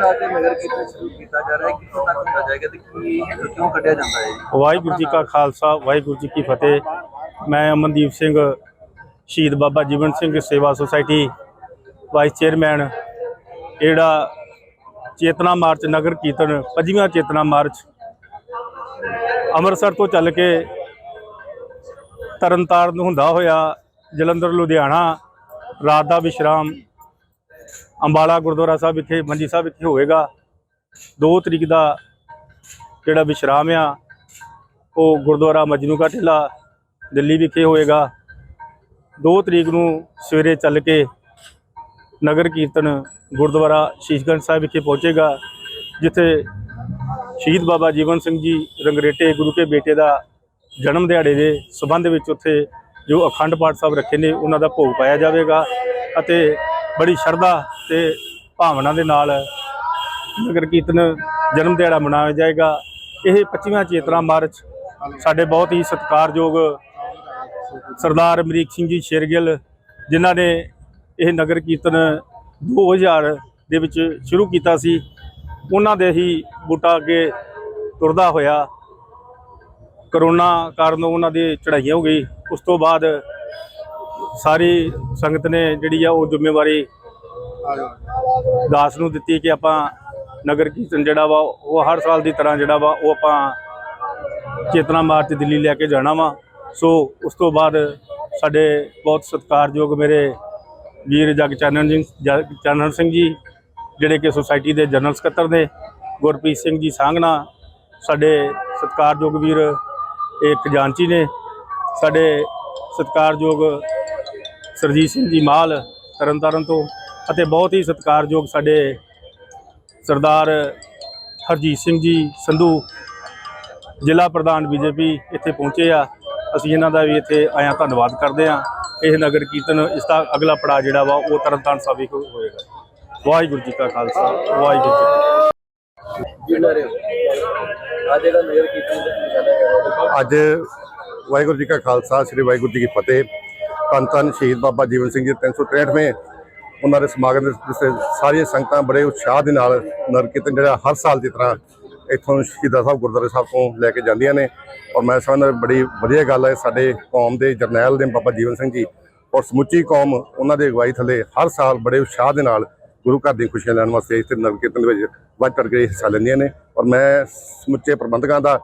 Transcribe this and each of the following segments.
ਅੱਜ ਨਗਰ ਕੀਰਤਨ ਸ਼ੁਰੂ ਕੀਤਾ ਜਾ ਰਿਹਾ ਹੈ, ਕਿੱਥੋਂ ਤੱਕ ਹੁੰਦਾ ਜਾਏਗਾ ਤੇ ਕੀ ਕਿਉਂ ਕੱਢਿਆ ਜਾਂਦਾ ਹੈ? ਵਾਹਿਗੁਰੂ ਜੀ ਕਾ ਖਾਲਸਾ, ਵਾਹਿਗੁਰੂ ਜੀ ਕੀ ਫਤਿਹ। ਮੈਂ ਅਮਨਦੀਪ ਸਿੰਘ, ਸ਼ਹੀਦ ਬਾਬਾ ਜੀਵਨ ਸਿੰਘ ਸੇਵਾ ਸੁਸਾਇਟੀ, ਵਾਈਸ ਚੇਅਰਮੈਨ। ਜਿਹੜਾ ਚੇਤਨਾ ਮਾਰਚ, ਨਗਰ ਕੀਰਤਨ ਪੰਜਵਾਂ ਚੇਤਨਾ ਮਾਰਚ ਅੰਮ੍ਰਿਤਸਰ ਤੋਂ ਚੱਲ ਕੇ ਤਰਨਤਾਰਨ ਹੁੰਦਾ ਹੋਇਆ, ਜਲੰਧਰ, ਲੁਧਿਆਣਾ, ਰਾਤ ਦਾ ਵਿਸ਼ਰਾਮ ਅੰਬਾਲਾ ਗੁਰਦੁਆਰਾ ਸਾਹਿਬ ਵਿਖੇ ਮੰਜੀ ਸਾਹਿਬ ਵਿਖੇ ਹੋਵੇਗਾ। 2 ਤਰੀਕ ਦਾ ਜਿਹੜਾ ਵਿਸ਼ਰਾਮ ਆ, ਉਹ ਗੁਰਦੁਆਰਾ ਮਜਨੂ ਕਾ ਟਿੱਲਾ, ਦਿੱਲੀ ਵਿਖੇ ਹੋਏਗਾ 2 ਤਰੀਕ ਨੂੰ ਸਵੇਰੇ ਚੱਲ ਕੇ ਨਗਰ ਕੀਰਤਨ ਗੁਰਦੁਆਰਾ ਸ਼ੀਸ਼ਗੰਜ ਸਾਹਿਬ ਵਿਖੇ ਪਹੁੰਚੇਗਾ, ਜਿੱਥੇ ਸ਼ਹੀਦ ਬਾਬਾ ਜੀਵਨ ਸਿੰਘ ਜੀ ਰੰਗਰੇਟੇ ਗੁਰੂ ਕੇ ਬੇਟੇ ਦਾ ਜਨਮ ਦਿਹਾੜੇ ਦੇ ਸਬੰਧ ਵਿੱਚ ਉੱਥੇ ਜੋ ਅਖੰਡ ਪਾਠ ਸਾਹਿਬ ਰੱਖੇ ਨੇ, ਉਹਨਾਂ ਦਾ ਭੋਗ ਪਾਇਆ ਜਾਵੇਗਾ ਅਤੇ ਬੜੀ ਸ਼ਰਧਾ ਤੇ ਭਾਵਨਾ ਦੇ ਨਾਲ ਨਗਰ ਕੀਰਤਨ ਜਨਮ ਦਿਹਾੜਾ ਮਨਾਇਆ ਜਾਏਗਾ। ਇਹ 25ਵਾਂ ਚੇਤਨਾ ਮਾਰਚ ਸਾਡੇ ਬਹੁਤ ਹੀ ਸਤਿਕਾਰਯੋਗ ਸਰਦਾਰ ਅਮਰੀਕ ਸਿੰਘ ਜੀ ਸ਼ੇਰਗਿੱਲ ਜਿਨ੍ਹਾਂ ਨੇ ਇਹ ਨਗਰ ਕੀਰਤਨ 2000 ਦੇ ਵਿੱਚ ਸ਼ੁਰੂ ਕੀਤਾ ਸੀ। ਉਹਨਾਂ ਦੇ ਹੀ ਬੂਟਾ ਅੱਗੇ ਤੁਰਦਾ ਹੋਇਆ ਕਰੋਨਾ ਕਾਰਨ ਉਹਨਾਂ ਦੀ ਚੜ੍ਹਾਈ ਹੋ ਗਈ। ਉਸ ਤੋਂ ਬਾਅਦ ਸਾਰੀ ਸੰਗਤ ਨੇ ਜਿਹੜੀ ਆ ਉਹ ਜ਼ਿੰਮੇਵਾਰੀ ਦਾਸ ਨੂੰ ਦਿੱਤੀ ਕਿ ਆਪਾਂ ਨਗਰ ਕੀਰਤਨ ਜਿਹੜਾ ਵਾ, ਉਹ ਹਰ ਸਾਲ ਦੀ ਤਰ੍ਹਾਂ ਜਿਹੜਾ ਵਾ, ਉਹ ਆਪਾਂ ਚੇਤਨਾ ਮਾਰਚ ਦਿੱਲੀ ਲੈ ਕੇ ਜਾਣਾ ਵਾ। ਸੋ ਉਸ ਤੋਂ ਬਾਅਦ ਸਾਡੇ ਬਹੁਤ ਸਤਿਕਾਰਯੋਗ ਮੇਰੇ ਵੀਰ ਜਗ ਚਾਨਣ ਜੀ ਜਗ ਚਾਨਣ ਸਿੰਘ ਜੀ, ਜਿਹੜੇ ਕਿ ਸੁਸਾਇਟੀ ਦੇ ਜਨਰਲ ਸਕੱਤਰ ਨੇ, ਗੁਰਪ੍ਰੀਤ ਸਿੰਘ ਜੀ ਸਾਂਗਣਾ, ਸਾਡੇ ਸਤਿਕਾਰਯੋਗ ਵੀਰ ਇਹ ਖਜ਼ਾਨਚੀ ਨੇ, ਸਾਡੇ ਸਤਿਕਾਰਯੋਗ ਸਰਜੀਤ ਸਿੰਘ ਜੀ ਮਾਲ ਤਰਨਤਾਰਨ ਤੋਂ ਅਤੇ ਬਹੁਤ ਹੀ ਸਤਿਕਾਰਯੋਗ ਸਾਡੇ ਸਰਦਾਰ ਹਰਜੀਤ ਸਿੰਘ ਜੀ ਸੰਧੂ ਜ਼ਿਲ੍ਹਾ ਪ੍ਰਧਾਨ ਬੀਜੇਪੀ ਇੱਥੇ ਪਹੁੰਚੇ ਆ। ਅਸੀਂ ਇਹਨਾਂ ਦਾ ਵੀ ਇੱਥੇ ਆਇਆ ਧੰਨਵਾਦ ਕਰਦੇ ਆ ਇਹ ਨਗਰ ਕੀਰਤਨ ਇਸ ਦਾ ਅਗਲਾ ਪੜਾਅ ਜਿਹੜਾ ਵਾ ਉਹ ਤਰਨਤਾਰਨ ਸਾਹਿਬ ਵਿਖੇ ਹੋਏਗਾ ਵਾਹਿਗੁਰੂ ਜੀ ਕਾ ਖਾਲਸਾ ਵਾਹਿਗੁਰੂ ਜੀ ਕੀ ਫਤਿਹ। ਅੱਜ ਵਾਹਿਗੁਰੂ ਜੀ ਕਾ ਖਾਲਸਾ ਸ੍ਰੀ ਵਾਹਿਗੁਰੂ ਜੀ ਕੀ ਫਤਿਹ। ਧੰਨ ਧੰਨ ਸ਼ਹੀਦ ਬਾਬਾ ਜੀਵਨ ਸਿੰਘ ਜੀ 363ਵੇਂ ਉਹਨਾਂ ਦੇ ਸਮਾਗਮ ਦੇ ਸਾਰੀਆਂ ਸੰਗਤਾਂ ਬੜੇ ਉਤਸ਼ਾਹ ਦੇ ਨਾਲ ਨਗਰ ਕੀਰਤਨ ਜਿਹੜਾ ਹਰ ਸਾਲ ਦੀ ਤਰ੍ਹਾਂ ਇੱਥੋਂ ਸ਼ਹੀਦਾਂ ਸਾਹਿਬ ਗੁਰਦੁਆਰੇ ਸਾਹਿਬ ਤੋਂ ਲੈ ਕੇ ਜਾਂਦੀਆਂ ਨੇ। ਔਰ ਮੈਂ ਸਮਝਦਾ ਬੜੀ ਵਧੀਆ ਗੱਲ ਹੈ, ਸਾਡੇ ਕੌਮ ਦੇ ਜਰਨੈਲ ਦੇ ਬਾਬਾ ਜੀਵਨ ਸਿੰਘ ਜੀ ਔਰ ਸਮੁੱਚੀ ਕੌਮ ਉਹਨਾਂ ਦੀ ਅਗਵਾਈ ਥੱਲੇ ਹਰ ਸਾਲ ਬੜੇ ਉਤਸ਼ਾਹ ਦੇ ਨਾਲ ਗੁਰੂ ਘਰ ਦੀਆਂ ਖੁਸ਼ੀਆਂ ਲੈਣ ਵਾਸਤੇ ਇੱਥੇ ਨਗਰ ਕੀਰਤਨ ਵਿੱਚ ਵੱਧ ਚੜ੍ਹ ਕੇ ਹਿੱਸਾ ਲੈਂਦੀਆਂ ਨੇ। ਔਰ ਮੈਂ ਸਮੁੱਚੇ ਪ੍ਰਬੰਧਕਾਂ ਦਾ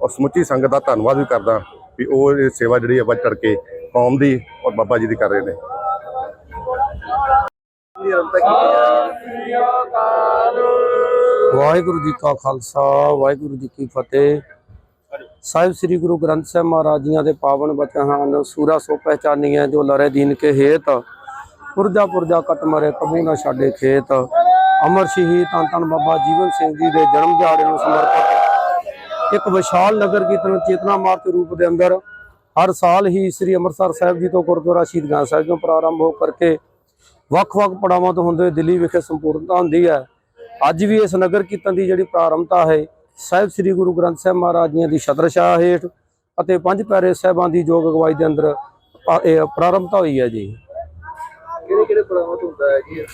ਔਰ ਸਮੁੱਚੀ ਸੰਗਤ ਦਾ ਧੰਨਵਾਦ ਵੀ ਕਰਦਾ ਵੀ ਉਹ ਇਹ ਸੇਵਾ ਜਿਹੜੀ ਹੈ ਵੱਧ ਚੜ੍ਹ ਕੇ ਕੌਮ ਦੀ ਔਰ ਬਾਬਾ ਜੀ ਦੀ ਕਰ ਰਹੇ ਨੇ। ਵਾਹਿਗੁਰੂ ਜੀ ਕਾ ਖਾਲਸਾ, ਵਾਹਿਗੁਰੂ ਜੀ ਕੀ ਫਤਿਹ। ਸਾਹਿਬ ਸ੍ਰੀ ਗੁਰੂ ਗ੍ਰੰਥ ਸਾਹਿਬ ਮਹਾਰਾਜ ਜੀਆਂ ਦੇ ਪਾਵਨ ਬਚਨ ਹਨ, ਸੂਰਾ ਸੋ ਪਹਿਚਾਨੀਐ, ਜੋ ਲਰੇ ਦੀਨ ਕੇ ਹੇਤ। ਪੁਰਜਾ ਪੁਰਜਾ ਕਟ ਮਰੇ, ਕਬੂ ਨਾ ਛਾਡੇ ਖੇਤ। ਅਮਰ ਸ਼ਹੀਦ ਧੰਨ ਧੰਨ ਬਾਬਾ ਜੀਵਨ ਸਿੰਘ ਜੀ ਦੇ ਜਨਮ ਦਿਹਾੜੇ ਨੂੰ ਸਮਰਪਿਤ। ਇੱਕ ਵਿਸ਼ਾਲ ਨਗਰ ਕੀਰਤਨ ਚੇਤਨਾ ਮਾਰਚ ਰੂਪ ਦੇ ਅੰਦਰ ਹਰ ਸਾਲ ਹੀ ਸ੍ਰੀ ਅੰਮ੍ਰਿਤਸਰ ਸਾਹਿਬ ਜੀ ਤੋਂ ਗੁਰਦੁਆਰਾ ਸ਼ਹੀਦ ਗੰਜ ਸਾਹਿਬ ਤੋਂ ਪ੍ਰਾਰੰਭ ਹੋ ਕਰਕੇ ਵੱਖ-ਵੱਖ ਪੜਾਵਾਂ ਤੋਂ ਹੁੰਦੇ ਦਿੱਲੀ ਵਿਖੇ ਸੰਪੂਰਨਤਾ ਹੁੰਦੀ ਹੈ। ਅੱਜ ਵੀ ਇਸ ਨਗਰ ਕੀਰਤਨ ਦੀ ਜਿਹੜੀ ਪ੍ਰਾਰੰਭਤਾ ਹੈ ਸਾਹਿਬ ਸ੍ਰੀ ਗੁਰੂ ਗ੍ਰੰਥ ਸਾਹਿਬ ਮਹਾਰਾਜ ਜੀਆਂ ਦੀ ਛਤਰਛਾਇਆ ਹੇਠ ਅਤੇ ਪੰਜ ਪਿਆਰੇ ਸਾਹਿਬਾਂ ਦੀ ਯੋਗ ਅਗਵਾਈ ਦੇ ਅੰਦਰ ਪ੍ਰਾਰੰਭਤਾ ਹੋਈ ਹੈ ਜੀ। ਕਿਹੜੇ ਕਿਹੜੇ ਪੜਾਵਾਂ ਤੋਂ ਹੁੰਦਾ ਹੈ ਜੀ ਇਹ?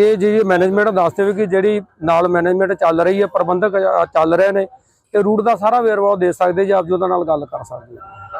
ਇਹ ਜੀ ਮੈਨੇਜਮੈਂਟ ਦੱਸਦੇ ਵੀ ਕਿ ਜਿਹੜੀ ਨਾਲ ਮੈਨੇਜਮੈਂਟ ਚੱਲ ਰਹੀ ਹੈ ਪ੍ਰਬੰਧਕ ਚੱਲ ਰਹੇ ਨੇ ਤੇ ਰੂਟ ਦਾ ਸਾਰਾ ਵੇਰਵਾ ਦੇ ਸਕਦੇ ਜੀ ਆਪ ਜੀ ਉਹਦੇ ਨਾਲ ਗੱਲ ਕਰ ਸਕਦੇ। ਹੋ